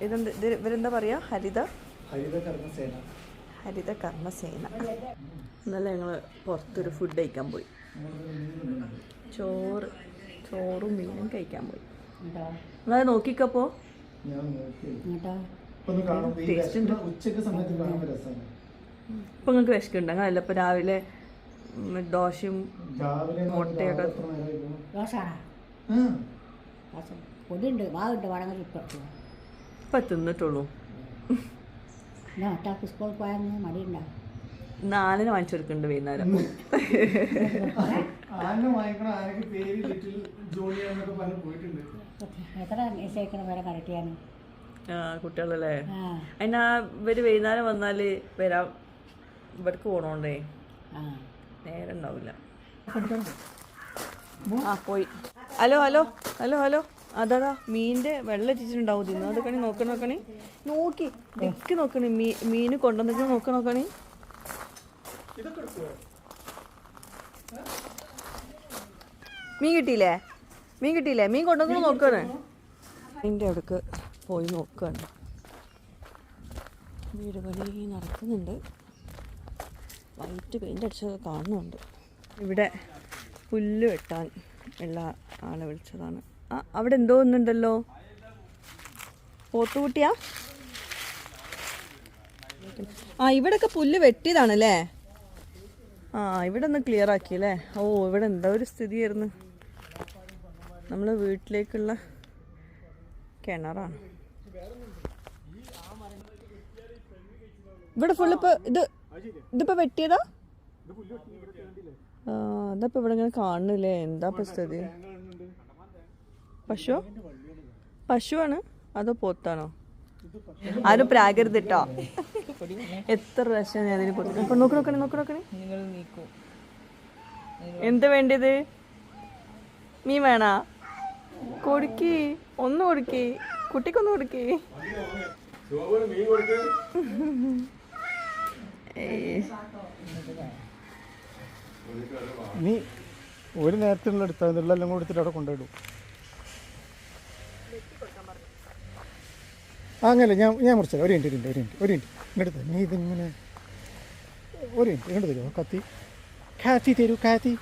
ഇതെന്ത് ഇത് ഇവരെന്താ പറയാ? ഹരിത? ഹരിത കർമ്മസേന. ഇന്നലെ ഞങ്ങൾ പുറത്തൊരു ഫുഡ് കഴിക്കാൻ പോയി. ചോറ് ചോറും മീനും കഴിക്കാൻ പോയി. നിങ്ങളത് നോക്കിക്കപ്പോ ഇപ്പൊ ഇപ്പൊ നിങ്ങൾക്ക് വിശക്കുണ്ട്? അങ്ങനല്ല ഇപ്പൊ രാവിലെ ദോശയും മുട്ടയൊക്കെ- ദോശ പൊടിയുണ്ട് മാവുണ്ട് വടങ്ങൽ ഇപ്പുറത്ത് ഇപ്പൊ തിന്നിട്ടുള്ളൂ. സ്കൂളിൽ പോയാൽ നാലിന് വാങ്ങിച്ചു കൊടുക്കുന്നുണ്ട് വൈകുന്നേരം ആനക്ക് പേര് ലിറ്റിൽ ജോണിയ എന്നൊക്കെ പറഞ്ഞ് പോയിട്ടുണ്ട്. എത്ര നിശ്ചയിക്കണം വരെ കറക്റ്റ് ചെയ്യാൻ ആ കുട്ടികളല്ലേ? അതിനാ ഇവർ വൈകുന്നേരം വന്നാൽ വരാം. ഇവർക്ക് പോണോണ്ടേ. നേരം ഉണ്ടാവില്ല ആ പോയി. Hello hello hello hello. അതാ മീനിന്റെ വെള്ളം എത്തിച്ചിട്ടുണ്ടാവും തിന്നു അതൊക്കെ നോക്കണ നോക്കണേ. നോക്കി. ഇക്ക് നോക്കണേ. മീ മീന് കൊണ്ടുവന്നിട്ട് നോക്കണ. നോക്കണേ മീൻ കിട്ടിയില്ലേ? മീൻ കിട്ടിയില്ലേ? മീൻ കൊണ്ടുവന്നു നോക്കണേ. മീന്റെ അവിടേക്ക് പോയി നോക്കുകയാണ് വീട് പണി നടക്കുന്നുണ്ട്. വൈറ്റ് പെയിന്റ് അടിച്ചത് കാണുന്നുണ്ട്. ഇവിടെ പുല്ല് വെട്ടാൻ ഉള്ള ആളെ വിളിച്ചതാണ്. അവിടെ എന്തോ ഒന്നുണ്ടല്ലോ. പോത്തുകുട്ടിയാ? ആ ഇവിടെയൊക്കെ പുല്ല് വെട്ടിയതാണല്ലേ? ആ ഇവിടെ ഒന്ന് ക്ലിയർ ആക്കി അല്ലേ? ഓ ഇവിടെ എന്താ ഒരു സ്ഥിതിയായിരുന്നു? നമ്മൾ വീട്ടിലേക്കുള്ള കിണറാണ്. ഇവിടെ ഫുള്ള് ഇപ്പൊ ഇത് ഇതിപ്പോ വെട്ടിയതാ? ആ അതപ്പോ ഇവിടെ ഇങ്ങനെ കാണുന്നില്ലേ? എന്താ ഇപ്പൊ സ്ഥിതി? പശു പശുവാണ്? അതോ പോത്താണോ? ആരും പ്രാകരുത് കേട്ടോ എത്ര പ്രാവശ്യം ഞാൻ അതിന് കൊടുത്തു അപ്പൊ നോക്കി നോക്കണേ നോക്കി നോക്കണേ എന്ത് വേണ്ടത് മീൻ വേണ? കൊടുക്കി. ഒന്ന് കൊടുക്കി. കുട്ടിക്കൊന്ന് കൊടുക്കി. നീ ഒരു നേരത്തിനുള്ള എടുത്താൽ എല്ലാം കൊടുത്തിട്ട് അവിടെ കൊണ്ടുപോയിടും അങ്ങനെ ഞാൻ ഞാൻ മുറിച്ചത് ഒരു മിനിറ്റ് ഒരു മിനിറ്റ് ഒരു മിനിറ്റ് ഇങ്ങോട്ട് നീ ഇതിങ്ങനെ ഒരു മിനിറ്റ് ഇങ്ങോട്ട് തരുമോ കത്തി. കാത്തി തരൂ കാത്തി.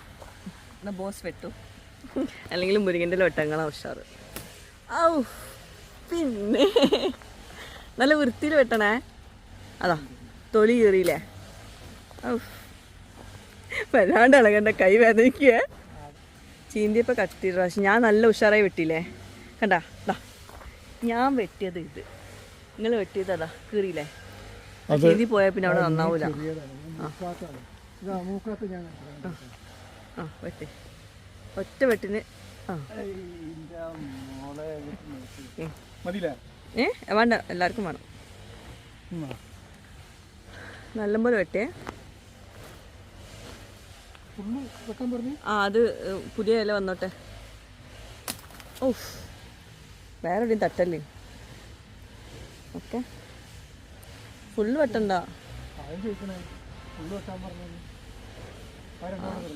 ബോസ് വെട്ടു. അല്ലെങ്കിൽ മുരുകന്റെ വെട്ടങ്ങളാണ് ഉഷാറ്. ഔ പിന്നെ. നല്ല വൃത്തിയിൽ വെട്ടണേ. അതാ തൊലി കീറിയില്ലേ? ഔ. വല്ലാണ്ട് ഇളകണ്ട കൈ വേദനിക്കുക ചീന്തിയപ്പോൾ കത്തി. പ്രാവശ്യം ഞാൻ നല്ല ഉഷാറായി വെട്ടിയില്ലേ? കണ്ടാ? ഇതാ ഞാൻ വെട്ടിയത് ഇത്. നിങ്ങൾ വെട്ടിയത് അതാ കീറിയില്ലേ? ചീന്തി പോയാൽ പിന്നെ അവിടെ നന്നാവൂല. ആ. വെട്ടി. ഒറ്റ വെട്ടിന്. ഏ. വേണ്ട. എല്ലാവർക്കും വേണം. നല്ലപോലെ വെട്ടേ. ആ അത് പുതിയ ഇല വന്നോട്ടെ. ഓഫ് വേറെ എവിടെയും തട്ടല്ലേ? ഓക്കെ. ഫുള്ള് വെട്ടണ്ട.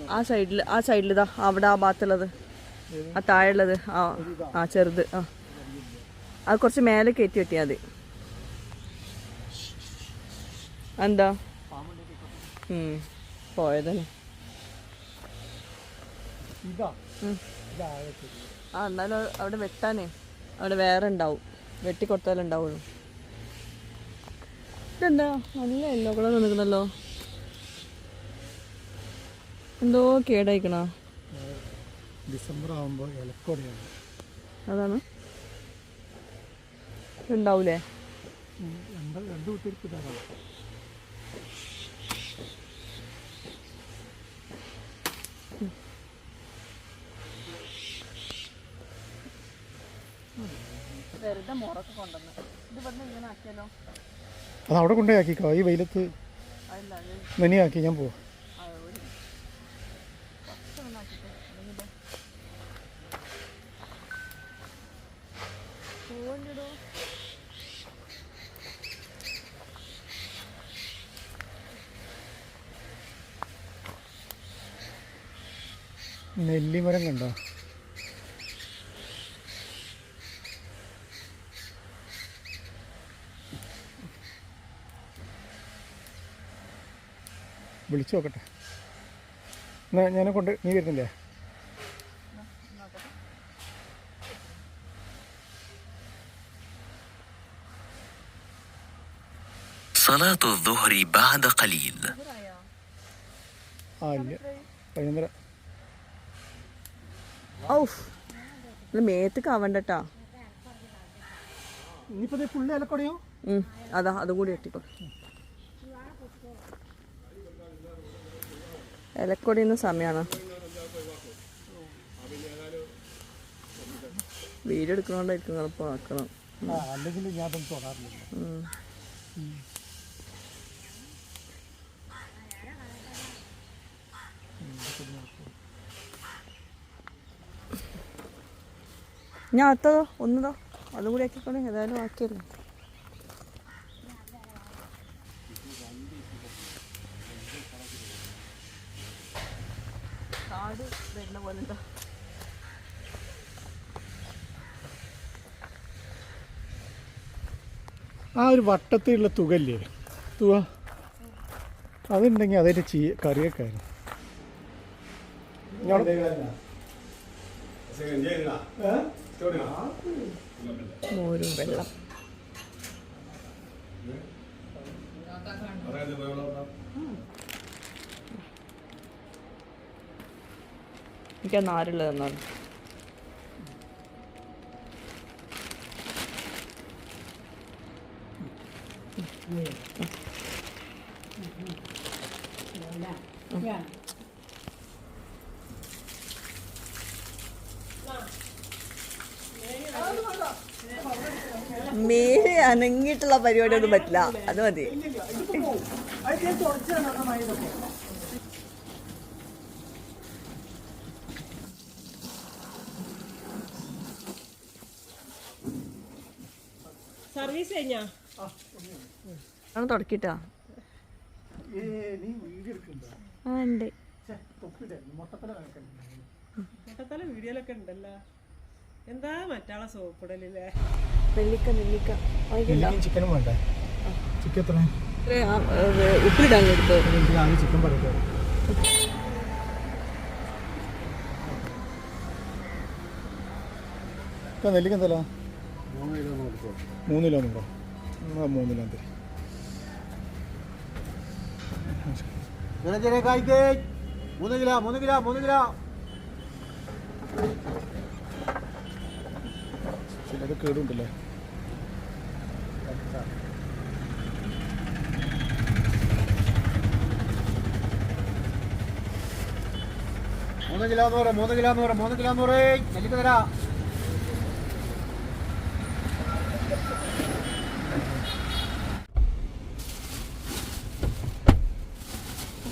ആ സൈഡിൽ ആ സൈഡിൽ ഇതാ അവിടെ ആ ഭാഗത്തുള്ളത്. ആ താഴെയുള്ളത് ആ ആ ചെറുത് ആ. അത് കുറച്ച് മേലെ കയറ്റി വെട്ടിയാൽ മതി. എന്താ പോയതന്നെ ആ എന്നാലും അവിടെ വെട്ടാനേ. അവിടെ വേറെ ഉണ്ടാവും. വെട്ടി കൊടുത്താലേ ഉണ്ടാവുള്ളൂ. ഇതെന്താ? നല്ല യെല്ലോ കളർ നിൽക്കണല്ലോ എന്തോ കേടായിക്കണ. ഡിസംബർ ആവുമ്പോൾ ഇലക്കോടെയാണ് അതാണ് ഉണ്ടാവൂലേ രണ്ട് രണ്ട് കുട്ടികൾക്ക് വെറുതെ മുറൊക്കെ കൊണ്ടുവന്നു. ഇത് ഇവിടുന്ന് ഇങ്ങനെ ആക്കിയാലോ? അത് അവിടെ കൊണ്ടേ ആക്കിക്കോ. ഈ വെയിലത്ത് നനിയാക്കി ഞാൻ പോവാം. നെല്ലിമരം കണ്ടോ? വിളിച്ചു നോക്കട്ടെ എന്നാ ഞാനെ കൊണ്ട് നീ വരുന്നില്ലേ صلاة الظهر بعد قليل ആ ഇല്ല പതിനൊന്നര ഔഫ് ഇത് മേത്തേക്ക് ആവണ്ടട്ടാ ഇനിയിപ്പോൾ പുള്ളി ഇലക്കൊടിയോ ഉം, അതാ അതും കൂടി എട്ടിക്കോ ഇലക്കൊടിയുന്ന സമയമാണ്. വീഡിയോ എടുക്കണോണ്ടായിരിക്കും എളുപ്പം ആക്കണം. അല്ലെങ്കിൽ ഞാൻ അടുത്തതോ ഒന്നതോ? അതും കൂടി ആക്കിക്കോണേ ഏതായാലും ആക്കിയല്ലോ. ആ ഒരു വട്ടത്തിലുള്ള തുകല്ലേ? തുക. അതുണ്ടെങ്കിൽ അതിന്റെ ചീ കറിയൊക്കെ ആയിരുന്നു. മോരും വെള്ളം. എനിക്ക് നാരുള്ളത് തന്നാണ് മേലെ അനങ്ങിയിട്ടുള്ള പരിപാടി ഒന്നും പറ്റില്ല. അത് മതി. സർവീസ് കഴിഞ്ഞാ? ആണ് തുടക്കിട്ടാ. നീ വീഡിയോ എടുക്കണ്ടോ ആ ഉണ്ട്. മുട്ടത്തല വീഡിയോയിലൊക്കെ ഉണ്ടല്ലോ. എന്താ മറ്റാളെ സോപ്പിടലില്ലേ? നെല്ലിക്ക നെല്ലിക്ക. ചിക്കനും വേണ്ടേ? ചിക്കൻ എത്ര ഉപ്പിലിടാൻ എടുത്ത്? ചിക്കൻ പറയട്ടെ നെല്ലിക്ക എന്തല്ല മൂന്ന് കിലോ നൂറോ മൂന്ന് കിലോ തരും മൂന്ന് കിലോ മൂന്ന് കിലോ മൂന്ന് കിലോ. ചിലത് കേടുണ്ടല്ലേ? മൂന്ന് കിലോ നൂറ് മൂന്ന് കിലോ നൂറ് മൂന്ന് കിലോ നൂറ്. നെല്ലിക്ക് തരാ.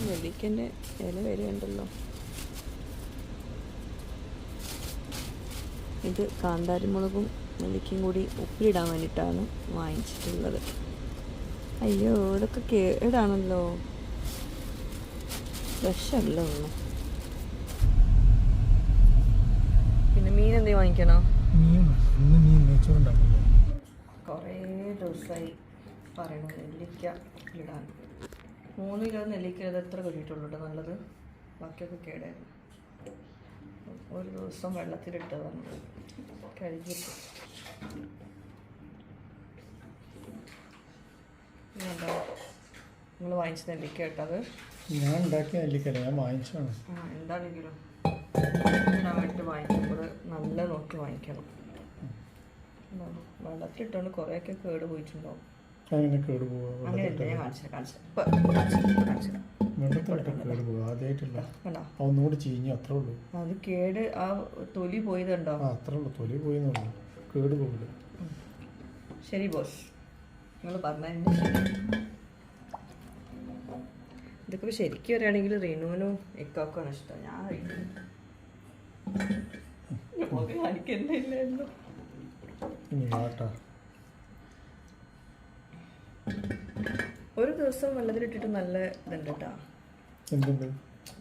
നെല്ലിക്കന്റെ ഇല വരുന്നുണ്ടല്ലോ. ഇത് കാന്താരിമുളകും നെല്ലിക്കയും കൂടി ഉപ്പിലിടാൻ വേണ്ടിയിട്ടാണ് വാങ്ങിച്ചിട്ടുള്ളത്. അയ്യോ ഇതൊക്കെ കേടാണല്ലോ. ഫ്രഷല്ല ഉള്ളു. പിന്നെ മീൻ എന്തെങ്കിലും വാങ്ങിക്കണോ? കുറേ ദിവസമായി പറയണു നെല്ലിക്ക ഇടാൻ. മൂന്ന് കിലോ നെല്ലിക്ക ഇത് എത്ര കിട്ടിയിട്ടുള്ളൂ കേട്ടോ നല്ലത്? ബാക്കിയൊക്കെ കേടായിരുന്നു. ഒരു ദിവസം വെള്ളത്തിലിട്ടതാണ്. കഴുകിയിട്ട്. ഇതുണ്ടോ നിങ്ങൾ വാങ്ങിച്ച നെല്ലിക്ക കേട്ടത് ഞാൻ ഉണ്ടാക്കിയ നെല്ലിക്കല്ല ഞാൻ വാങ്ങിച്ചാണ് ആ എന്താണെങ്കിലും ഇടാൻ വേണ്ടിയിട്ട് വാങ്ങിക്കുമ്പോൾ നല്ല നോക്കി വാങ്ങിക്കണം. വെള്ളത്തിലിട്ടുകൊണ്ട് കുറേയൊക്കെ കേട് പോയിട്ടുണ്ടാവും അങ്ങനെ കേട് പോവാ. അങ്ങനെയല്ല ഞാൻ കാണിച്ചു കാണിച്ചു ഇപ്പം കാണിച്ചു വെള്ളത്തിലിട്ട് കേട് പോവാ. ആദ്യമായിട്ടില്ല ഒന്നുകൂടി ചീഞ്ഞു അത്രേ ഉള്ളൂ. അത് കേട് ആ തൊലി പോയതുണ്ടോ? ആ അത്രേ ഉള്ളൂ. തൊലി പോയെന്നുള്ളൂ കേട് പോകില്ല ശരി ബോസ്. നിങ്ങൾ പറഞ്ഞു ഇതൊക്കെ ശരിക്കും പറയുകയാണെങ്കിൽ റീനുവിനും ഇക്കാക്കാണ് ഇഷ്ടം. ഞാൻ കാണിക്കുന്നില്ലായിരുന്നു ഒരു ദിവസം വെള്ളത്തിലിട്ടിട്ട് നല്ല ഇതുണ്ട് കേട്ടോ എന്തുണ്ട്?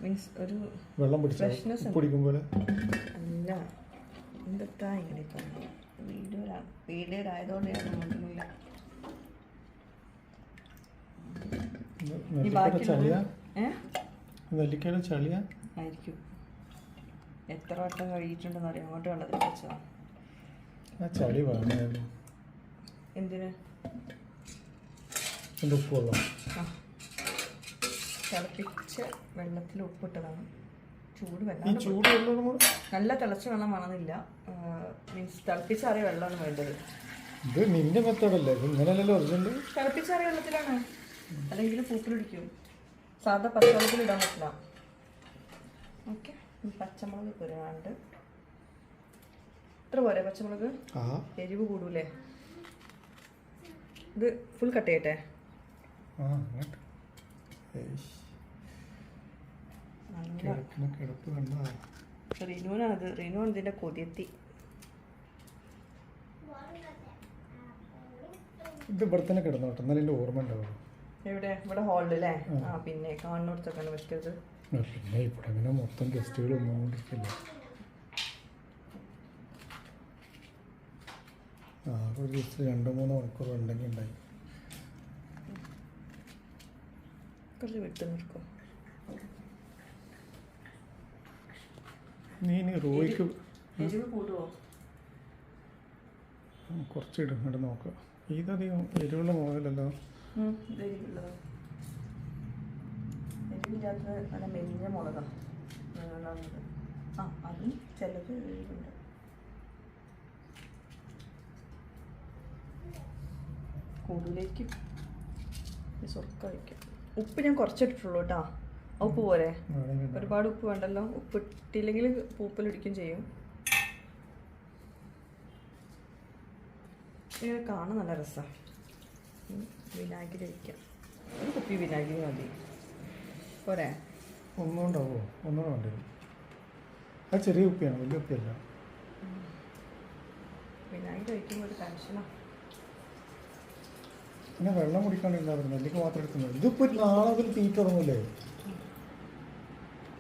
മീൻസ് ഒരു വെള്ളം ഫ്രഷ്നെസ് പോലെ? അല്ല എന്തൊക്കെ ഇങ്ങനെ പറഞ്ഞു വീഡിയോയിലാണ് വീഡിയോയിലായതുകൊണ്ട് ഞാൻ നോക്കുന്നില്ല ആയിരിക്കും. എത്ര വട്ടം കഴുകിയിട്ടുണ്ടെന്ന് അറിയാം. അങ്ങോട്ട് വെള്ളത്തിൽ വെച്ചതാണ് എന്തിന്? ഉപ്പ് വെള്ളം തിളപ്പിച്ച വെള്ളത്തിൽ ഉപ്പിട്ടതാണ്. ചൂട് വെള്ളം ചൂട് വെള്ളം നല്ല തിളച്ച വെള്ളം വേണമെന്നില്ല. മീൻസ് തിളപ്പിച്ചാറിയ വെള്ളമാണ് വേണ്ടത്. ഇത് നിന്റെ മെത്തേഡല്ലേ? ഇങ്ങനെയല്ലല്ലോ ഒറിജിനൽ തിളപ്പിച്ചാറിയ വെള്ളത്തിലാണ്. അല്ലെങ്കിൽ പൂപ്പിലിടിക്കും സാധാ പച്ചവെള്ളത്തിൽ ഇടാൻ പറ്റില്ല. ഓക്കെ. പച്ചമുളക് പുരാണ്ട് ഇത്ര പോരെ പച്ചമുളക്? ആ എരിവ് കൂടൂലേ ഇത് ഫുൾ കട്ട് ചെയ്യട്ടെ? റിനുവിനാണത് ഇതിന്റെ കൊതിയെത്തി. ഇത് ഇവിടെ തന്നെ കിടന്നോട്ടെ എന്നാലും എന്റെ ഓർമ്മ ഉണ്ടാവും എവിടെ? ഇവിടെ ഹാളിലല്ലേ ആ. പിന്നെ കാണുന്നിടത്തൊക്കെയാണ് വെച്ചത് പിന്നെ ഇവിടെ അങ്ങനെ മൊത്തം ഗസ്റ്റുകൾ വന്നുകൊണ്ടിരിക്കില്ല? ആ ഒരു ദിവസം രണ്ട് മൂന്ന് മണിക്കൂർ ഉണ്ടെങ്കിൽ ഉണ്ടായി. കുറച്ച് വിട്ട് നിൽക്കും നീ ഇനി റോയിക്ക് കുറച്ചിടും ഇവിടെ നോക്കുക ഇതധികം എരിവുള്ള മുതലല്ലോ നല്ല മെലിഞ്ഞ മുളകാണ്. ആ അതും ചിലത് എരിവുണ്ട്. കൂടുതലേക്കും സ്വർക്ക വയ്ക്കും. ഉപ്പ് ഞാൻ കുറച്ചിട്ടിട്ടുള്ളൂ കേട്ടോ. ആ ഉപ്പ് പോരെ. ഒരുപാട് ഉപ്പ് വേണ്ടല്ലോ. ഉപ്പ് ഇട്ടില്ലെങ്കിൽ പൂപ്പലൊടിക്കും ചെയ്യും. ഇങ്ങനെ കാണാൻ നല്ല രസമാണ് വിനാഗിരി ഒഴിക്കാം. ഒരു കുപ്പി വിനാഗിരി മതി. പോരെ. ഒന്നുണ്ടാവോ ഒന്നും വേണ്ടി. വരും അത് ചെറിയ കുപ്പിയാണ് വലിയ കുപ്പിയല്ല. വിനാഗിരി ഒഴിക്കുമ്പോൾ ഒരു ടെൻഷനാണ് പിന്നെ വെള്ളം കുടിക്കാണ്ടിരുന്നാ പറയുന്നത് നെല്ലിക്ക് മാത്രം എടുക്കുന്നത്. ഇതിപ്പോ നാളെ അതിൽ തീറ്റ തുടങ്ങൂലേ?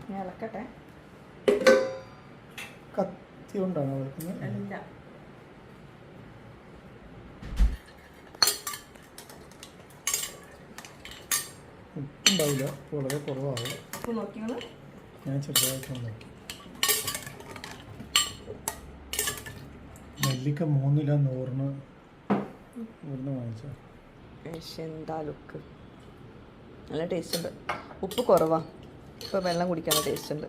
ഞാൻ ഇളക്കട്ടെ കത്തി കൊണ്ടാണ് വെക്കുന്നത് ഉപ്പുണ്ടാവില്ല. വളരെ കുറവാണ്. ഞാൻ ചെറുതായിട്ട് നോക്കി. നെല്ലിക്ക മൂന്നില നൂറിന് ഇവിടുന്ന് വാങ്ങിച്ച പക്ഷെ എന്താ ലുക്ക് നല്ല ടേസ്റ്റ് ഉണ്ട്. ഉപ്പ് കുറവാണ് ഇപ്പോൾ വെള്ളം കുടിക്കാൻ ടേസ്റ്റ് ഉണ്ട്.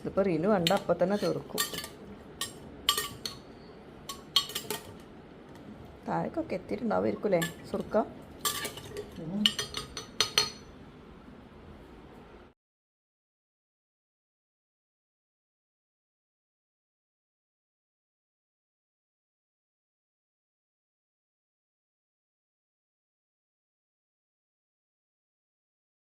ഇതിപ്പോൾ റീനു കണ്ട അപ്പം തന്നെ തീർക്കും. താഴേക്കൊക്കെ എത്തിയിട്ടുണ്ടാവുമായിരിക്കും അല്ലേ സുർക്ക.